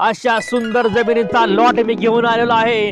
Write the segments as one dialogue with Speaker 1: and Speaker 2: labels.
Speaker 1: अशा सुंदर जमिनीचा लॉट मी घेऊन आलेलो आहे.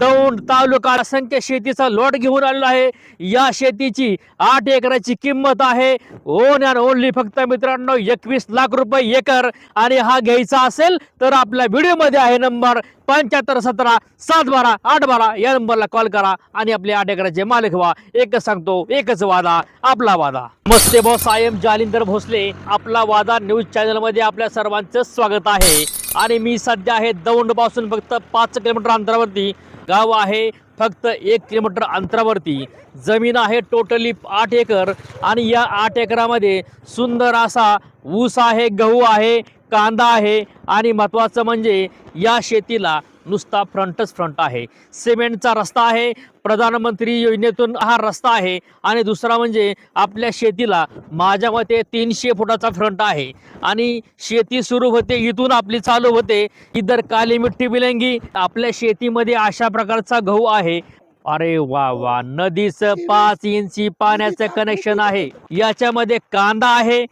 Speaker 1: दौंड तालुका असंख्य शेतीचा लॉट घेऊन आलेलो आहे. या शेतीची आठ एकराची किंमत आहे. ओन अँड ओनली फक्त मित्रांनो एकवीस लाख रुपये एकर. आणि हा घ्यायचा असेल तर आपल्या व्हिडिओमध्ये आहे नंबर पंच्याहत्तर सतरा सात बारा आठ बारा या नंबरला कॉल करा आणि आपले आठ एकराचे मालक व्हा. एकच सांगतो एकच वादा आपला वादा. मस्ते भाऊ सायम जालिंदर भोसले. आपला वादा न्यूज चॅनलमध्ये आपल्या सर्वांचं स्वागत आहे. आणि मी सध्या आहे दौंडपासून फक्त पाच किलोमीटर अंतरावरती. गाव आहे फक्त एक किलोमीटर अंतरावरती. जमीन आहे टोटली आठ एकर आणि या आठ एकरामध्ये सुंदर असा ऊस आहे गहू आहे कांदा आहे आणि महत्त्वाचं म्हणजे या शेतीला नुसता फ्रंटच फ्रंट आहे. सिमेंटचा रस्ता आहे प्रधानमंत्री योजनेतून हा रस्ता आहे आणि दुसरा म्हणजे आपल्या शेतीला माझ्या मते तीनशे फुटाचा फ्रंट आहे. आणि शेती सुरू होते इथून आपली चालू होते. इधर काली मिठ्ठी मिलेंगी आपल्या शेतीमध्ये अशा प्रकारचा गहू आहे. अरे वा वा नदीचं पाच इंची पाण्याचं कनेक्शन आहे. याच्यामध्ये कांदा आहे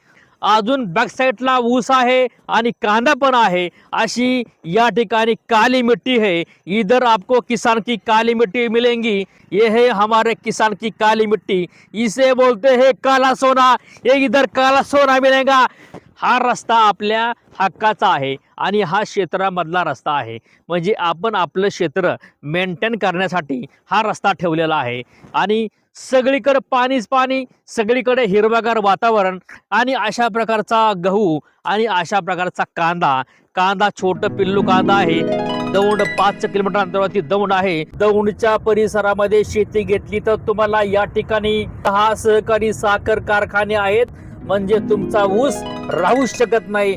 Speaker 1: अजून बॅकसाईडला ऊस आहे आणि कांदा पण आहे. अशी या ठिकाणी काली मिट्टी है इधर आपको किसान की काली मिट्टी मिलेंगी. ये है हमारे किसान की काली मिट्टी. इसे बोलते हैं काला सोना. ये इधर काला सोना मिलेगा. हा रस्ता आपल्या हक्काचा आहे आणि हा क्षेत्रामधला रस्ता आहे. म्हणजे आपण आपलं क्षेत्र मेंटेन करण्यासाठी हा रस्ता ठेवलेला आहे. आणि सगळीकडे पाणीच पाणी सगळीकडे हिरवागार वातावरण आणि अशा प्रकारचा गहू आणि अशा प्रकारचा कांदा. कांदा छोटं पिल्लू कांदा आहे. दौंड पाच किलोमीटर अंतरावरती दौंड आहे. दौंडच्या परिसरामध्ये शेती घेतली तर तुम्हाला या ठिकाणी दहा सहकारी साखर कारखाने आहेत. म्हणजे तुमचा ऊस राहू शकत नाही.